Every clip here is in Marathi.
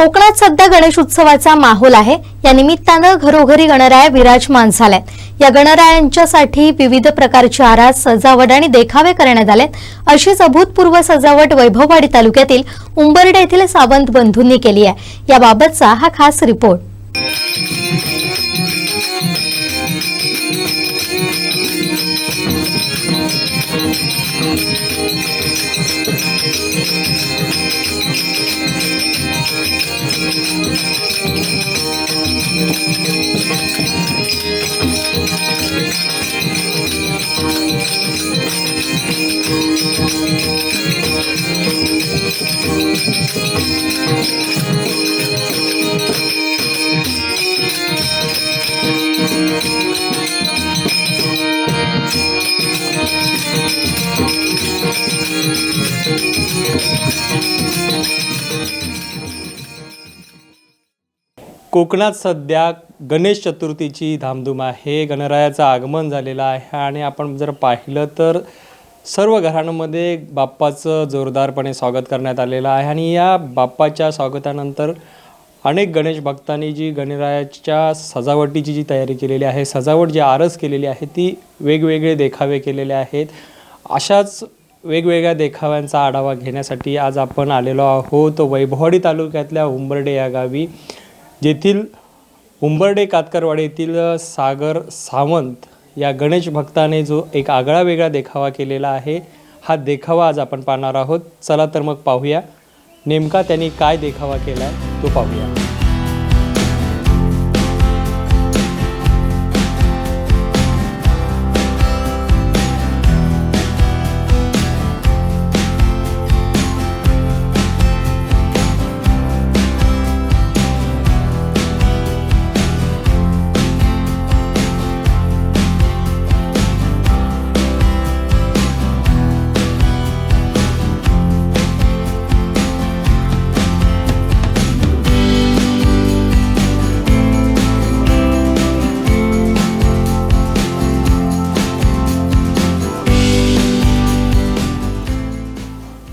कोकणात सध्या गणेश उत्सवाचा माहोल आहे. या निमित्तानं घरोघरी गणराया विराजमान झाल्यात या गणरायांच्यासाठी विविध प्रकारची आरास सजावट आणि देखावे करण्यात आलेत. अशीच अभूतपूर्व सजावट वैभववाडी तालुक्यातील उंबर्डे येथील सावंत बंधूंनी केली आहे. याबाबतचा हा खास रिपोर्ट. कोकणात सध्या गणेश चतुर्थीची धामधूम आहे. गणरायाचं आगमन झालेलं आहे आणि आपण जर पाहिलं तर सर्व घरांमध्ये बाप्पाचं जोरदारपणे स्वागत करण्यात आलेलं आहे आणि या बाप्पाच्या स्वागतानंतर अनेक गणेश भक्तांनी जी गणरायाच्या सजावटीची जी तयारी केलेली आहे सजावट जी आरस केलेली आहे ती वेगवेगळे देखावे केलेले आहेत. अशाच वेगवेगळ्या देखाव्यांचा आढावा घेण्यासाठी आज आपण आलेलो आहोत वैभवाडी तालुक्यातल्या उंबर्डे या गावी. जेथील उंबर्डे कातकरवाडी येथील सागर सावंत या गणेश भक्ताने जो एक आगळा वेगळा देखावा केलेला आहे हा देखावा आज आपण पाहणार आहोत. चला तर मग पाहूया. नेमका त्यांनी काय देखावा केला आहे तो पाहूया.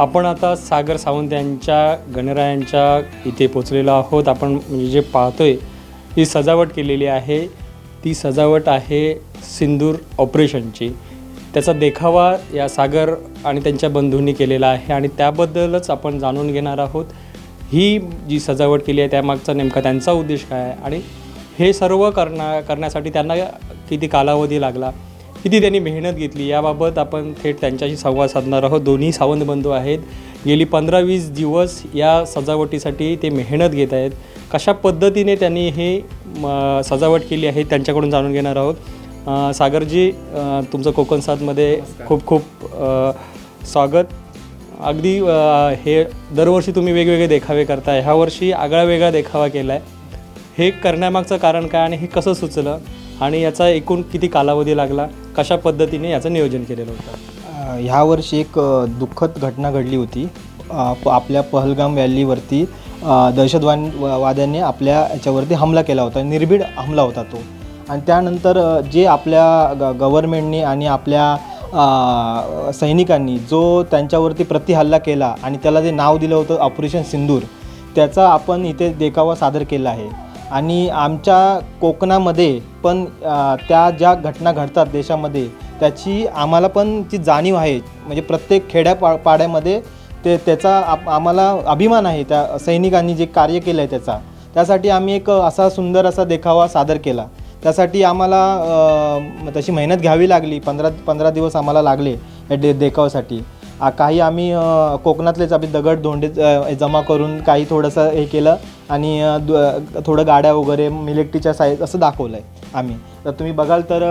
आपण आता सागर सावंत यांच्या गणरायांच्या इथे पोचलेलो आहोत. आपण म्हणजे जे पाहतोय ही सजावट केलेली आहे. ती सजावट आहे सिंदूर ऑपरेशनची. त्याचा देखावा या सागर आणि त्यांच्या बंधूंनी केलेला आहे आणि त्याबद्दलच आपण जाणून घेणार आहोत. ही जी सजावट केली आहे त्यामागचा नेमका त्यांचा उद्देश काय आहे? आणि हे सर्व करण्या करण्यासाठी त्यांना किती कालावधी लागला? किती त्यांनी मेहनत घेतली याबाबत आपण थेट त्यांच्याशी संवाद साधणार आहोत. दोन्ही सावंत बंधू आहेत. गेली पंधरा वीस दिवस या सजावटीसाठी ते मेहनत घेत आहेत. कशा पद्धतीने त्यांनी हे म, सजावट केली आहे त्यांच्याकडून जाणून घेणार आहोत. सागरजी तुमचं कोकण साथमध्ये खूप खूप स्वागत. अगदी हे दरवर्षी तुम्ही वेगवेगळे देखावे करताय. ह्या वर्षी आगळा वेगळा देखावा केला आहे हे करण्यामागचं कारण काय आणि हे कसं सुचलं? आणि याचा एकूण किती कालावधी लागला? कशा पद्धतीने याचं नियोजन केलेलं होतं? ह्यावर्षी ह्या वर्षी एक दुःखद घटना घडली होती. प- आपल्या पहलगाम व्हॅलीवरती अ, दहशतवाद वाद्यांनी आपल्या याच्यावरती हमला केला होता. निर्भीड हमला होता तो. आणि त्यानंतर जे आपल्या ग गव्हर्मेंटनी आणि आपल्या सैनिकांनी जो त्यांच्यावरती प्रतिहल्ला केला आणि त्याला जे नाव दिलं होतं ऑपरेशन सिंदूर त्याचा आपण इथे देखावा सादर केला आहे. आणि आमच्या कोकणामध्ये पण त्या ज्या घटना घडतात देशामध्ये त्याची आम्हाला पण ती जाणीव आहे. म्हणजे प्रत्येक खेड्या पा पाड्यामध्ये ते त्याचा आप आम्हाला अभिमान आहे त्या सैनिकांनी जे कार्य केलं आहे त्याचा. त्यासाठी आम्ही एक असा सुंदर असा देखावा सादर केला. त्यासाठी आम्हाला तशी मेहनत घ्यावी लागली. पंधरा पंधरा दिवस आम्हाला लागले या डे देखावासाठी काही आम्ही कोकणातलेच आम्ही दगड धोंडे जमा करून काही थोडंसं हे केलं आणि थोडं गाड्या वगैरे मिलिट्रीच्या साईज असं दाखवलं आहे आम्ही. तर तुम्ही बघाल तर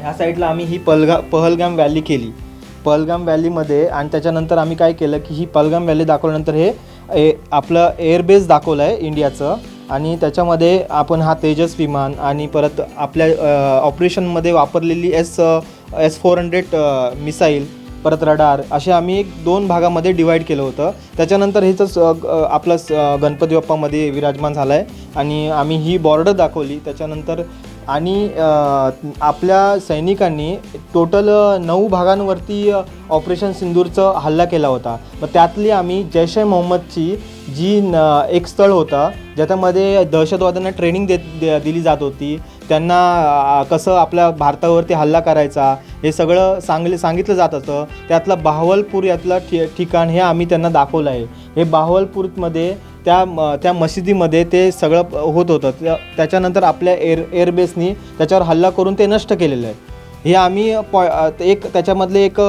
ह्या साईडला आम्ही ही पलगा पहलगाम व्हॅली केली. पहलगाम व्हॅलीमध्ये आणि त्याच्यानंतर आम्ही काय केलं की ही पहलगाम व्हॅली दाखवल्यानंतर हे ए आपलं एअरबेस दाखवलं आहे इंडियाचं आणि त्याच्यामध्ये आपण हा तेजस विमान आणि परत आपल्या ऑपरेशनमध्ये वापरलेली S S four hundred missile परत रडार असे आम्ही एक दोन भागामध्ये डिवाईड केलं होतं. त्याच्यानंतर हेच आपलं स- गणपती बाप्पामध्ये विराजमान झाला आहे आणि आम्ही ही बॉर्डर दाखवली. त्याच्यानंतर आणि आपल्या सैनिकांनी टोटल नऊ भागांवरती ऑपरेशन सिंदूरचं हल्ला केला होता. मग त्यातली आम्ही जैश ए मोहम्मदची जी न एक स्थळ होतं ज्याच्यामध्ये दहशतवाद्यांना ट्रेनिंग देत दे- दिली जात होती. त्यांना कसं आपल्या भारतावरती हल्ला करायचा हे सगळं सांगले सांगितलं जात होतं. त्यातलं बाहवलपूर यातलं ठि ठिकाण हे आम्ही त्यांना दाखवलं आहे. हे बाहवलपूरमध्ये त्या म- त्या मशिदीमध्ये ते सगळं होत होतं. त्याच्यानंतर आपल्या एअर एअरबेसनी त्याच्यावर हल्ला करून ते नष्ट केलेलं आहे. हे आम्ही पॉ एक त्याच्यामधले एक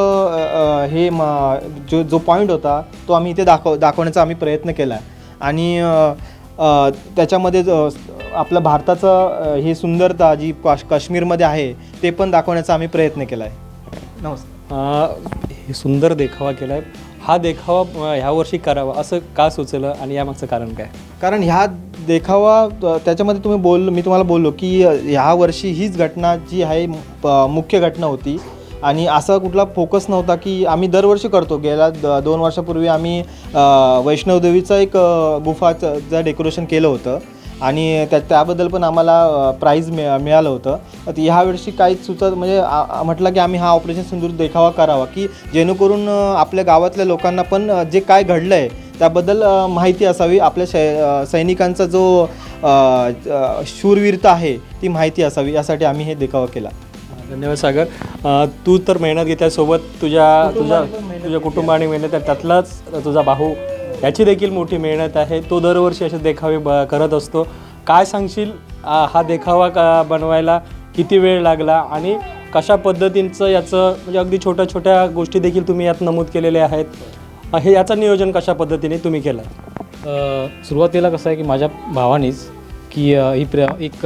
हे म जो जो पॉईंट होता तो आम्ही इथे दाखव दाखवण्याचा आम्ही प्रयत्न केला. आहे आणि त्याच्यामध्ये जो आपलं भारताचं ही सुंदरता जी काश काश्मीरमध्ये आहे ते पण दाखवण्याचा आम्ही प्रयत्न केला आहे नमस्कार हे सुंदर देखावा केला आहे हा देखावा अ, ह्या वर्षी करावा असं का सुचलं आणि यामागचं कारण काय? कारण ह्या देखावा त्याच्यामध्ये तुम्ही बोल मी तुम्हाला बोललो की ह्या वर्षी हीच घटना जी आहे प- मुख्य घटना होती आणि असा कुठला फोकस नव्हता की आम्ही दरवर्षी करतो. गेल्या द दोन वर्षापूर्वी आम्ही वैष्णवदेवीचं एक गुफाचं डेकोरेशन केलं होतं. आणि त्या त्याबद्दल पण आम्हाला प्राईज मिळ मिळालं होतं. तर ह्या वर्षी काहीच सुचत म्हणजे आ- म्हटलं की आम्ही हा ऑपरेशन सिंदूर देखावा करावा की जेणेकरून आपल्या गावातल्या लोकांना पण जे काय घडलं आहे त्याबद्दल माहिती असावी. आपल्या शै सैनिकांचा जो शूरवीरता आहे ती माहिती असावी. यासाठी आम्ही हे देखावा केला. धन्यवाद सागर. तू तर मेहनत घेतल्यासोबत तुझ्या तुझ्या तुझ्या कुटुंबाने मेहनत आहे त्यातलाच तुझा भाऊ याची देखील मोठी मेहनत आहे. तो दरवर्षी असे देखावे ब करत असतो. काय सांगशील? हा देखावा का बनवायला किती वेळ लागला आणि कशा पद्धतींचं याचं म्हणजे अगदी छोट्या छोट्या गोष्टी देखील तुम्ही यात नमूद केलेल्या आहेत. हे याचं नियोजन कशा पद्धतीने तुम्ही केलं? सुरुवातीला कसं आहे की माझ्या भावानीच की ही प्र एक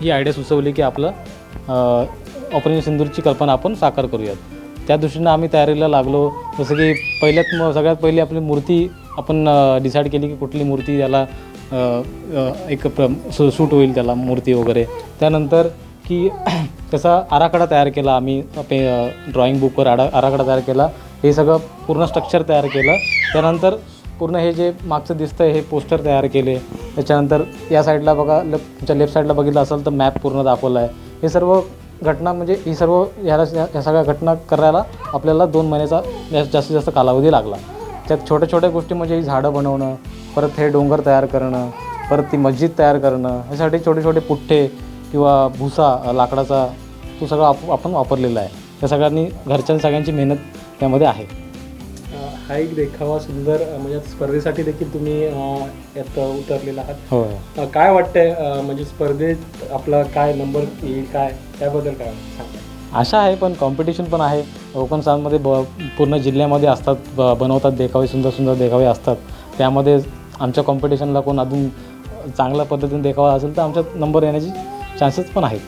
ही आयडिया सुचवली की आपलं ऑपरेशन सिंदूरची कल्पना आपण साकार करूयात. त्या दृष्टीनं आम्ही तयारीला लागलो. जसं की पहिल्यात म सगळ्यात पहिली आपली मूर्ती आपण डिसाईड केली की कुठली मूर्ती याला एक प्र सूट होईल त्याला मूर्ती वगैरे. त्यानंतर की कसा आराखडा तयार केला आम्ही पे ड्रॉइंग बुकवर आडा आराखडा तयार केला. हे सगळं पूर्ण स्ट्रक्चर तयार केलं. त्यानंतर पूर्ण हे जे मागचं दिसतंय हे पोस्टर तयार केले. त्याच्यानंतर या साईडला बघा लेफ्ट तुमच्या लेफ्ट साईडला बघितलं असेल तर मॅप पूर्ण दाखवला आहे हे सर्व घटना म्हणजे ही सर्व ह्याला ह्या सगळ्या घटना करायला आपल्याला दोन महिन्याचा जास्त- जास्तीत जास्त कालावधी लागला. त्यात छोट्या छोट्या गोष्टी म्हणजे ही झाडं बनवणं परत हे डोंगर तयार करणं परत ती मस्जिद तयार करणं ह्यासाठी छोटे छोटे पुठ्ठे किंवा भुसा लाकडाचा तो सगळा आप आपण वापरलेला आहे. त्या सगळ्यांनी घरच्या सगळ्यांची मेहनत त्यामध्ये आहे. हा एक देखावा सुंदर म्हणजे स्पर्धेसाठी देखील तुम्ही यात उतरलेला आहात. अ, काय वाटतंय म्हणजे स्पर्धेत आपला काय नंबर येईल काय? त्याबद्दल काय सांगता आशा आहे पण कॉम्पिटिशन पण आहे. कोकण सालमध्ये ब पूर्ण जिल्ह्यामध्ये असतात ब बनवतात देखावे सुंदर सुंदर देखावे असतात. त्यामध्ये आमच्या कॉम्पिटिशनला कोण अजून चांगल्या पद्धतीने देखावा असेल तर आमच्यात नंबर येण्याची चान्सेस पण आहेत.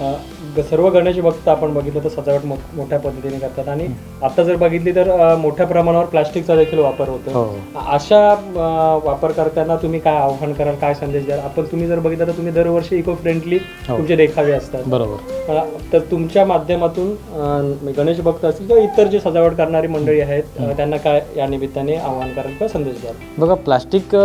अ, सर्व गणेश भक्त आपण बघितलं तर सजावट मो मोठ्या पद्धतीने करतात. आणि आता जर बघितली तर अ, मोठ्या प्रमाणावर प्लास्टिकचा देखील वापर होतो. हो. अ- अशा अ, वापर करताना तुम्ही काय आव्हान कराल काय संदेश द्याल? आपण तुम्ही जर बघितलं तर तुम्ही दरवर्षी इको फ्रेंडली हो. तुमचे देखावे असतात. बरोबर. अ, तर तुमच्या माध्यमातून अ, गणेश भक्त असतील किंवा इतर जे सजावट करणारी मंडळी आहेत अ, त्यांना काय या निमित्ताने आव्हान कराल किंवा संदेश द्याल? बघा प्लास्टिक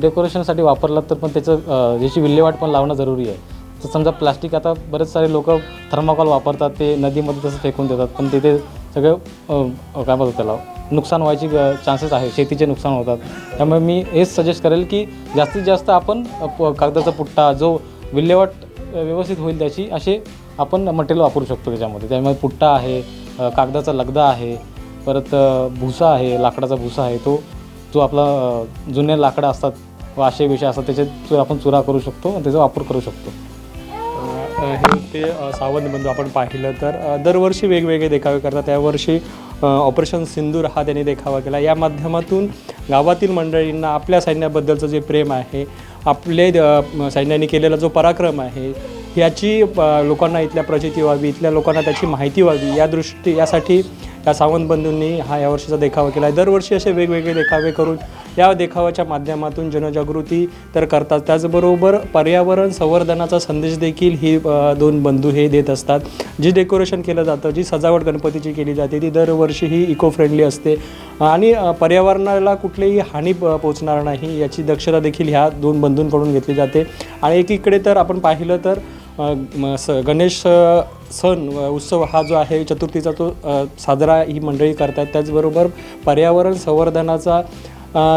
डेकोरेशनसाठी वापरलं तर पण त्याचं अ, याची विल्हेवाट पण लावणं जरुरी आहे. तर समजा प्लास्टिक आता बरेच सारे लोक थर्माकॉल वापरतात ते नदीमध्ये तसं फेकून देतात पण तिथे सगळं काय बोलतात त्याला नुकसान व्हायची चान्सेस आहे शेतीचे नुकसान होतात. त्यामुळे मी हेच सजेस्ट करेल की जास्तीत जास्त आपण प- कागदाचा पुट्टा जो विल्हेवाट व्यवस्थित होईल त्याची असे आपण मटेरियल वापरू शकतो त्याच्यामध्ये. त्यामुळे पुट्टा आहे कागदाचा लगदा आहे परत भुसा आहे लाकडाचा भुसा आहे तो जो आपला जुने लाकडं असतात व असे विषय असतात त्याच्यात आपण चुरा करू शकतो आणि त्याचा वापर करू शकतो. हे ते सावंत बंधू आपण पाहिलं तर दरवर्षी वेगवेगळे देखावे करतात. त्यावर्षी ऑपरेशन सिंदूर हा त्यांनी देखावा केला. या माध्यमातून गावातील मंडळींना आपल्या सैन्याबद्दलचं जे प्रेम आहे आपले सैन्याने केलेला जो पराक्रम आहे याची लोकांना इथल्या प्रचिती व्हावी इथल्या लोकांना त्याची माहिती व्हावी या दृष्टी यासाठी या सावंत बंधूंनी हा यावर्षीचा देखावा केला आहे. दरवर्षी असे वेगवेगळे देखावे करून या देखावाच्या माध्यमातून जनजागृती तर करतात. त्याचबरोबर पर्यावरण संवर्धनाचा संदेश देखील ही दोन बंधू हे देत असतात. जी डेकोरेशन केलं जातं जी सजावट गणपतीची केली जाते ती दरवर्षी ही इको फ्रेंडली असते. आणि पर्यावरणाला कुठलीही हानी प- पोचणार नाही याची दक्षता देखील ह्या दोन बंधूंकडून घेतली जाते. आणि एकीकडे तर आपण पाहिलं तर स गणेश सण व उत्सव हा जो आहे चतुर्थीचा तो साजरा ही मंडळी करतात. त्याचबरोबर पर्यावरण संवर्धनाचा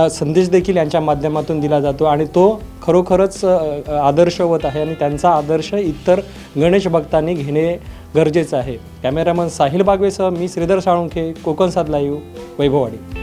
संदेश देखील यांच्या माध्यमातून दिला जातो आणि तो खरोखरच आदर्शवत आहे आणि त्यांचा आदर्श इतर गणेश भक्तांनी घेणे गरजेचं आहे. कॅमेरामन साहिल बागवेसह मी श्रीधर साळुंखे कोकण साधला येऊ वैभववाडी.